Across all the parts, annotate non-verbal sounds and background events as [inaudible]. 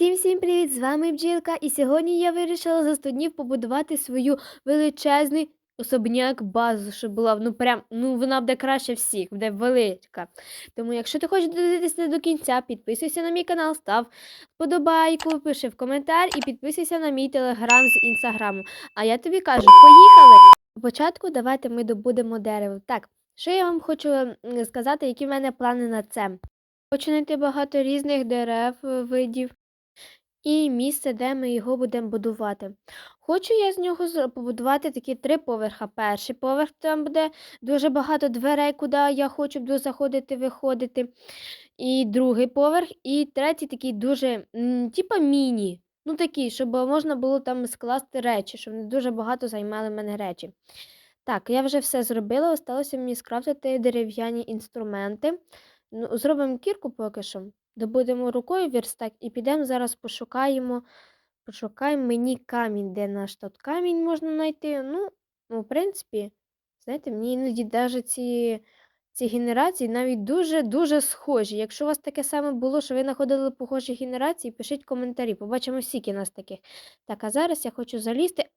Всім всім привіт! З вами Бджілка, і сьогодні я вирішила за 100 днів побудувати свою величезний особняк базу, щоб була ну прям ну вона буде краще всіх, буде велика. Тому, якщо ти хочеш дивитися до кінця, підписуйся на мій канал, став вподобайку, пиши в коментар і підписуйся на мій телеграм з інстаграму. А я тобі кажу, поїхали! Спочатку давайте ми добудемо дерево. Так, що я вам хочу сказати, які в мене плани на це. Хочу знайти багато різних дерев е, видів і місце, де ми його будемо будувати. Хочу я з нього побудувати такі три поверха. Перший поверх там буде дуже багато дверей, куди я хочу буду заходити, виходити. І другий поверх, і третій такий дуже, типа міні. Ну такий, щоб можна було там скласти речі, щоб не дуже багато займали мене речі. Так, я вже все зробила, осталося мені скрафтити дерев'яні інструменти. Ну, зробимо кірку поки що. Добудемо рукою верстак і підемо зараз пошукаємо. Пошукаємо мені камінь, де наш тут камінь можна знайти. Ну, ну, в принципі, знаєте, мені іноді навіть ці, ці генерації навіть дуже-дуже схожі. Якщо у вас таке саме було, що ви знаходили похожі генерації, пишіть коментарі. Побачимо, скільки нас таких. Так, а зараз я хочу залізти.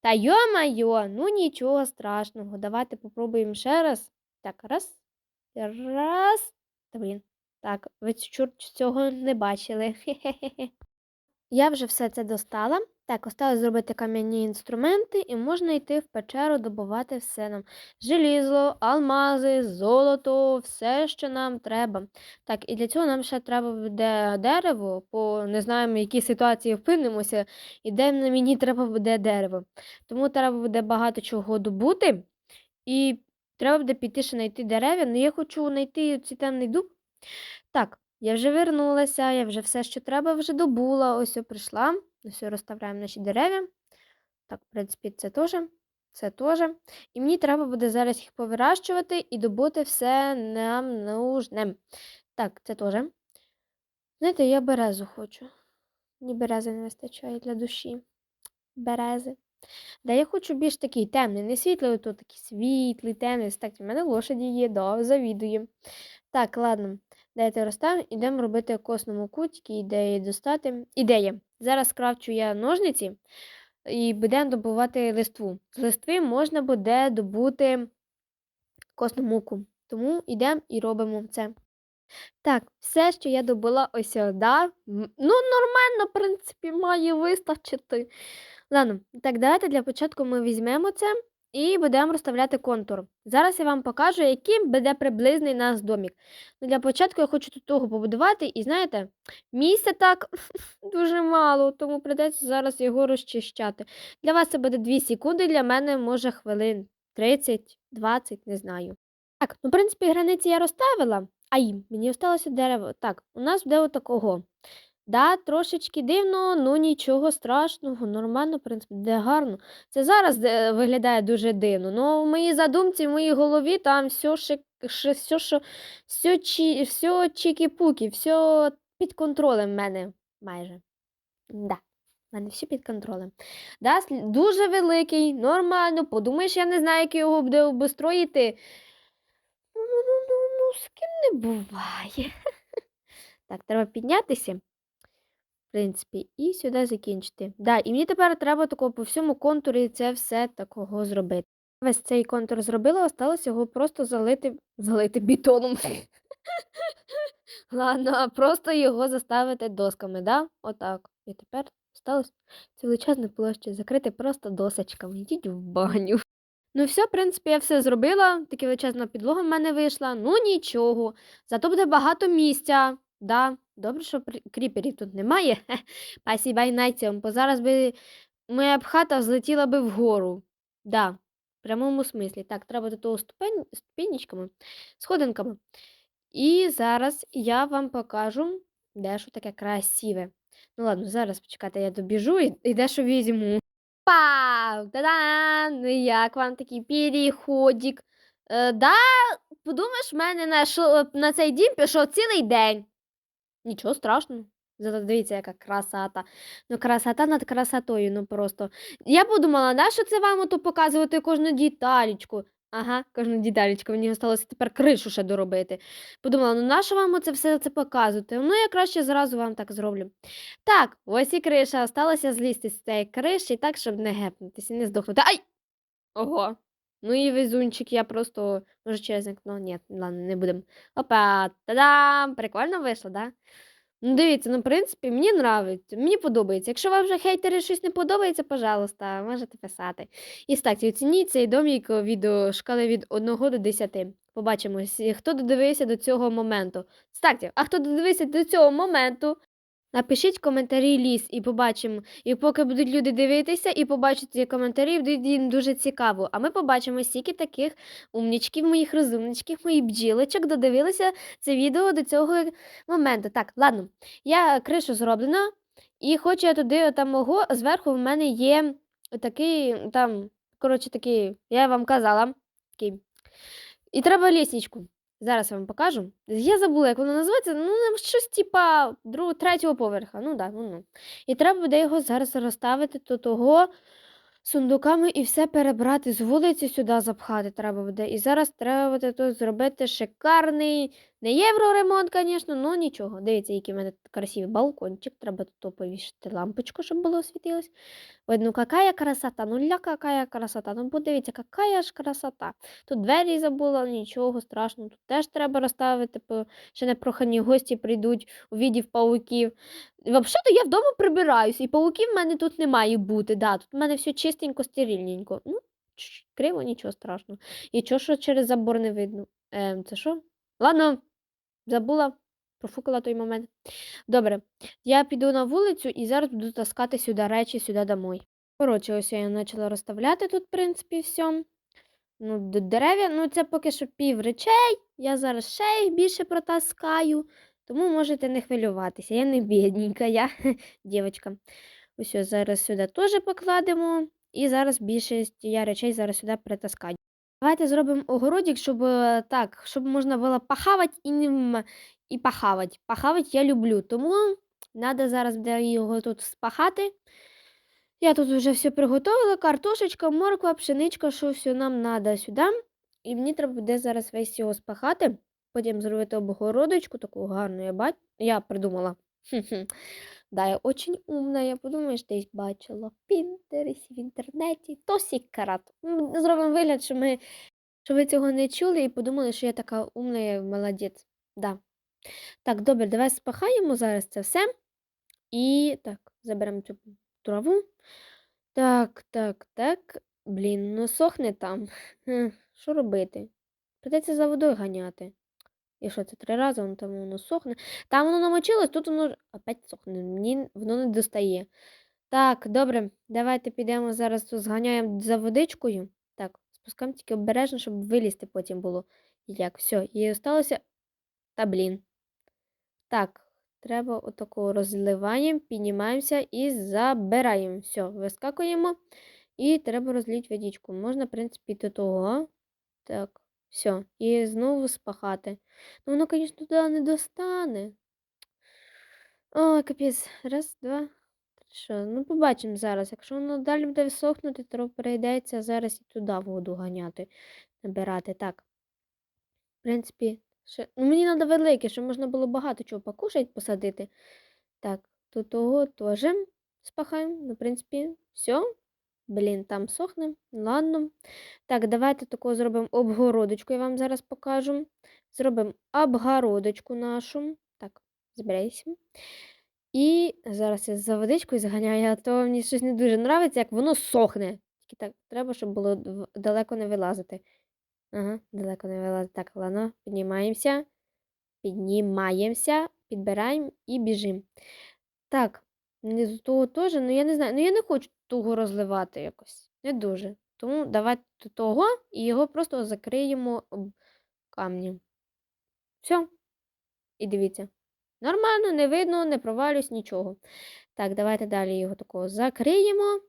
Та йо-майо, ну нічого страшного. Давайте попробуємо ще раз. Так, раз. Раз. Та блін. Так, ви цього не бачили. Я вже все це достала. Так, осталось зробити кам'яні інструменти, і можна йти в печеру добувати все нам. Желізо, алмази, золото, все, що нам треба. Так, і для цього нам ще треба буде дерево, бо не знаємо, в якій ситуації впинемося, і де мені треба буде дерево. Тому треба буде багато чого добути. І треба буде піти ще знайти дерев'я. Ну я хочу знайти цей темний дуб. Так, я вже вернулася, я вже все, що треба, вже добула. Ось я прийшла. Ось розставляємо наші дерев'я. Так, в принципі, це теж. Це теж. І мені треба буде зараз їх повирощувати і добути все нам нужне. Так, це теж. Знаєте, я березу хочу. Мені берези не вистачає для душі. Берези. Да, я хочу більш такий темний, не світлий, ото такий світлий, темний. Так, в мене лошаді є, да, завідую. Так, ладно. Дайте розставимо, ідемо робити косному кутики, ідеї достати. Ідея. Зараз крафчу я ножниці і будемо добувати листву. З листви можна буде добути косну муку. Тому йдемо і робимо це. Так, все, що я добула ось сюди. Ну, нормально, в принципі, має вистачити. Ладно, так, давайте для початку ми візьмемо це і будемо розставляти контур. Зараз я вам покажу, яким буде приблизний наш домік. Ну, для початку я хочу тут того побудувати, і знаєте, місця так [laughs] дуже мало, тому придеться зараз його розчищати. Для вас це буде 2 секунди, для мене може хвилин 30, 20, не знаю. Так, ну, в принципі, границі я розставила. Ай, мені осталося дерево. Так, у нас буде отакого. Да, трошечки дивно, ну нічого страшного, нормально, в принципі, де гарно. Це зараз е, виглядає дуже дивно. Ну, в моїй задумці, в моїй голові там все, шик, ши- все, що, все, чі, все чікі-пукі, все під контролем в мене майже. Да. в мене все під контролем. Да, дуже великий, нормально. Подумаєш, я не знаю, як його буде обустроїти. Ну, ну, ну, ну, з ким не буває. [laughs] Так, треба піднятися, принципі, і сюди закінчити. Да, і мені тепер треба такого по всьому контурі це все такого зробити. Весь цей контур зробила, осталось його просто залити, залити бетоном. [laughs] Ладно, просто його заставити досками, да? Отак. І тепер осталось цю величезну площу закрити просто досочками. Йдіть в баню. Ну, все, в принципі, я все зробила. Така величезна підлога в мене вийшла. Ну нічого. Зато буде багато місця. Да. Добре, що кріперів тут немає. [laughs] Пасібай найцям, бо зараз би моя б хата злетіла би вгору. Да, в прямому смислі. Так, треба до того ступень... ступенечками, сходинками. І зараз я вам покажу дещо таке красиве. Ну ладно, зараз почекайте, я добіжу і, і дещо візьму. Пау! Та-дам! Ну як вам такий переходик? Е, да, подумаєш, в мене на, шо- на цей дім пішов цілий день. Нічого страшного. Зато дивіться, яка красота. Ну, красота над красотою, ну просто. Я подумала, на що це вам ото показувати кожну деталечку? Ага, кожну деталечку. Мені осталося тепер кришу ще доробити. Подумала, ну нащо вам оце все це показувати? Ну, я краще зразу вам так зроблю. Так, ось і криша. Осталося злізти з цієї криші так, щоб не гепнутися, не здохнути. Ай! Ого! Ну і везунчик, я просто, може, через вікно. Ні, ладно, не будемо. Опа, та-дам! Прикольно вийшло, да? Ну, дивіться, ну, в принципі, мені нравиться, мені подобається. Якщо вам вже хейтери щось не подобається, пожалуйста, можете писати. І ставте, оцініть цей домік від е, шкали від 1 до 10. Побачимось, хто додивився до цього моменту. Ставте, а хто додивився до цього моменту, напишіть коментарі ліс і побачимо. І поки будуть люди дивитися і побачать коментарі, буде їм дуже цікаво. А ми побачимо, скільки таких умнічків, моїх розумничків, моїх бджілочок додивилися це відео до цього моменту. Так, ладно, я кришу зроблена, і хочу я туди там мого. Зверху в мене є такий, там, коротше, такий, я вам казала. такий. І треба лісничку. Зараз я вам покажу. Я забула, як воно називається. Ну, нам щось типа другого, третього поверха. Ну да, ну. І треба буде його зараз розставити до того сундуками і все перебрати з вулиці сюди запхати треба буде. І зараз треба буде тут зробити шикарний, не євроремонт, звісно, ну нічого. Дивіться, який в мене красивий балкончик. Треба тут повішати лампочку, щоб було освітилось. Ой, ну какая красота, ну ля какая красота. Ну подивіться, какая ж красота. Тут двері забула, нічого страшного. Тут теж треба розставити, бо ще непрохані гості прийдуть у віді пауків. Взагалі-то я вдома прибираюся, і пауків в мене тут не має бути. Да, Тут в мене все чистенько, стерильненько. Ну, криво, нічого страшного. І чого, що через забор не видно? Ем, це що? Ладно, забула, профукала той момент. Добре, я піду на вулицю і зараз буду таскати сюди речі, сюди домой. Коротше, ось я почала розставляти тут, в принципі, все. Ну, дерев'я, ну це поки що пів речей. Я зараз ще їх більше протаскаю. Тому можете не хвилюватися. Я не бідненька, я [laughs] дівчинка. Ось зараз сюди теж покладемо. І зараз більшість я речей зараз сюди притаскаю. Давайте зробимо огородик, щоб е, так, щоб можна було пахавати і, і пахавати. Пахавати я люблю, тому треба зараз його тут спахати. Я тут вже все приготувала, картошечка, морква, пшеничка, що все нам треба сюди. І мені треба буде зараз весь його спахати, потім зробити обгородочку, таку гарну я бач... Я придумала. Хм-хм. Да, я очень умна, я подумаю, що десь бачила в Пінтересі, в інтернеті, то сікарат. Зробимо вигляд, що, ми, що ви цього не чули і подумали, що я така умна, я молодець. Да. Так, добре, давай спахаємо зараз це все. І так, заберемо цю траву. Так, так, так. Блін, ну сохне там. Що робити? Придеться за водою ганяти. І що це три рази воно там воно сохне. Там воно намочилось, тут воно опять сохне. Мені воно не достає. Так, добре, давайте підемо зараз зганяємо за водичкою. Так, спускаємо тільки обережно, щоб вилізти потім було. Як, все, і осталося. Та блін. Так, треба отакого розливаємо, піднімаємося і забираємо. Все, вискакуємо. І треба розлити водичку. Можна, в принципі, до того. Так, все. І знову спахати. Ну, воно, звісно, туди не достане. Ой, капець. Раз, два. Що? Ну, побачимо зараз. Якщо воно далі буде висохнути, то прийдеться зараз і туди воду ганяти, набирати. Так. В принципі, ще... ну, мені треба велике, щоб можна було багато чого покушати, посадити. Так, тут того теж спахаємо. Ну, в принципі, все. Блін, там сохне. Ладно. Так, давайте такого зробимо обгородочку, я вам зараз покажу. Зробимо обгородочку нашу. Так, збирайся. І зараз я за водичкою заганяю, а то мені щось не дуже подобається, як воно сохне. Тільки так, треба, щоб було далеко не вилазити. Ага, далеко не вилазить. Так, ладно, піднімаємося. Піднімаємося, підбираємо і біжимо. Так, внизу того теж, ну я не знаю, ну я не хочу того розливати якось. Не дуже. Тому давайте того і його просто закриємо камнем. Все. І дивіться. Нормально, не видно, не провалюсь, нічого. Так, давайте далі його такого закриємо.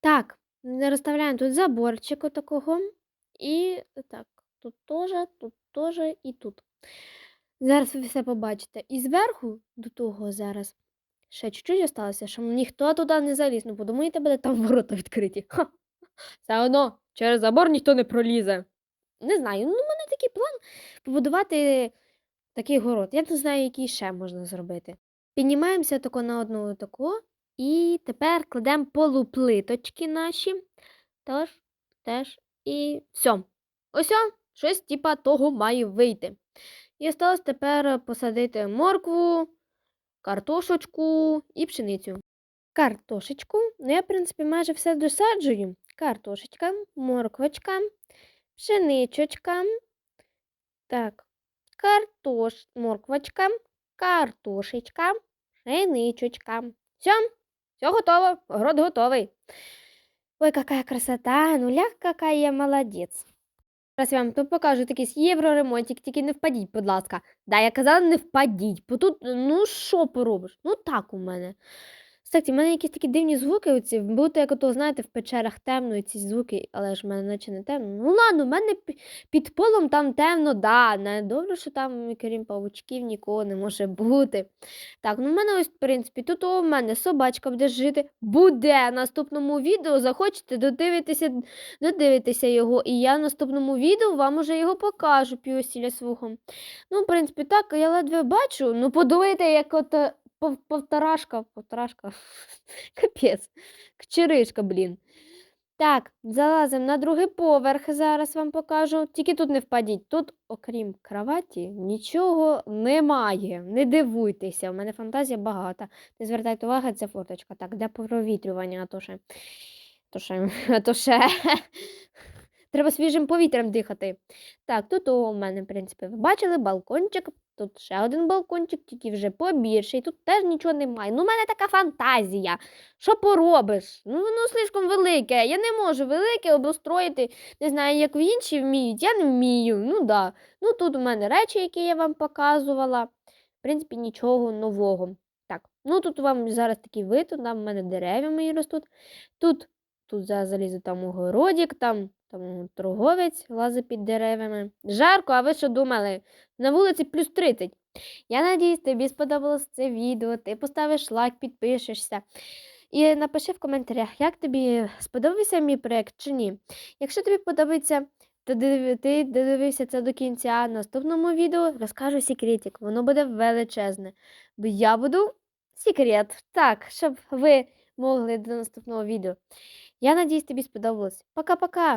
Так, розставляємо тут заборчик отакого. І так, тут теж, тут теж і тут. Зараз ви все побачите. І зверху до того зараз ще чуть-чуть осталося, щоб ніхто туди не заліз. Ну, подумаєте, буде там [laughs] ворота відкриті. Ха. Все одно через забор ніхто не пролізе. Не знаю, ну, у мене такий план побудувати такий город. Я не знаю, який ще можна зробити. Піднімаємося тако на одну тако, і тепер кладемо полуплиточки наші. Тож, теж, і все. Ось, щось типа того має вийти. І осталось тепер посадити моркву, картошечку і пшеницю. Картошечку, ну я, в принципі, майже все досаджую. Картошечка, морквочка, пшеничочка. Так, картош, морквочка, картошечка, пшеничочка. Все, все готово, город готовий. Ой, какая красота, ну ля, какая я молодець. Зараз я вам тут покажу такий євроремонтик, тільки не впадіть, будь ласка. Да, я казала, не впадіть, бо тут, ну що поробиш? Ну так у мене. Кстати, в мене якісь такі дивні звуки, оці, будто як ото, знаєте, в печерах темно, і ці звуки, але ж в мене наче не темно. Ну ладно, в мене під полом там темно, да. Не добре, що там, крім павучків, нікого не може бути. Так, ну в мене ось, в принципі, тут у мене собачка буде жити. Буде в наступному відео. Захочете додивитися, додивитися його. І я в наступному відео вам уже його покажу півосілля свого. Ну, в принципі, так, я ледве бачу. Ну, подумайте, як от повторашка, повторашка, [laughs] капець, кчеришка, блін. Так, залазимо на другий поверх, зараз вам покажу. Тільки тут не впадіть. Тут, окрім кроваті, нічого немає. Не дивуйтеся, у мене фантазія багата. Не звертайте уваги, це форточка. Так, для провітрювання, а. То ще, [laughs] а то ще. Треба свіжим повітрям дихати. Так, тут у мене, в принципі, ви бачили балкончик. Тут ще один балкончик, тільки вже побільший. Тут теж нічого немає. Ну, у мене така фантазія. Що поробиш? Ну, воно слишком велике. Я не можу велике обустроїти. Не знаю, як в інші вміють. Я не вмію. Ну да. Ну тут у мене речі, які я вам показувала. В принципі, нічого нового. Так, ну тут вам зараз такий вид, там в мене дерева мої ростуть. Тут, тут залізу там огородик, там, там торговець лазить під деревами. Жарко, а ви що думали? На вулиці плюс 30. Я надіюсь, тобі сподобалось це відео. Ти поставиш лайк, підпишешся. І напиши в коментарях, як тобі сподобався мій проєкт чи ні. Якщо тобі подобається, то ти додивився це до кінця. В наступному відео розкажу секретик. Воно буде величезне. Бо я буду секрет. Так, щоб ви могли до наступного відео. Я надіюсь, тобі сподобалось. Пока-пока!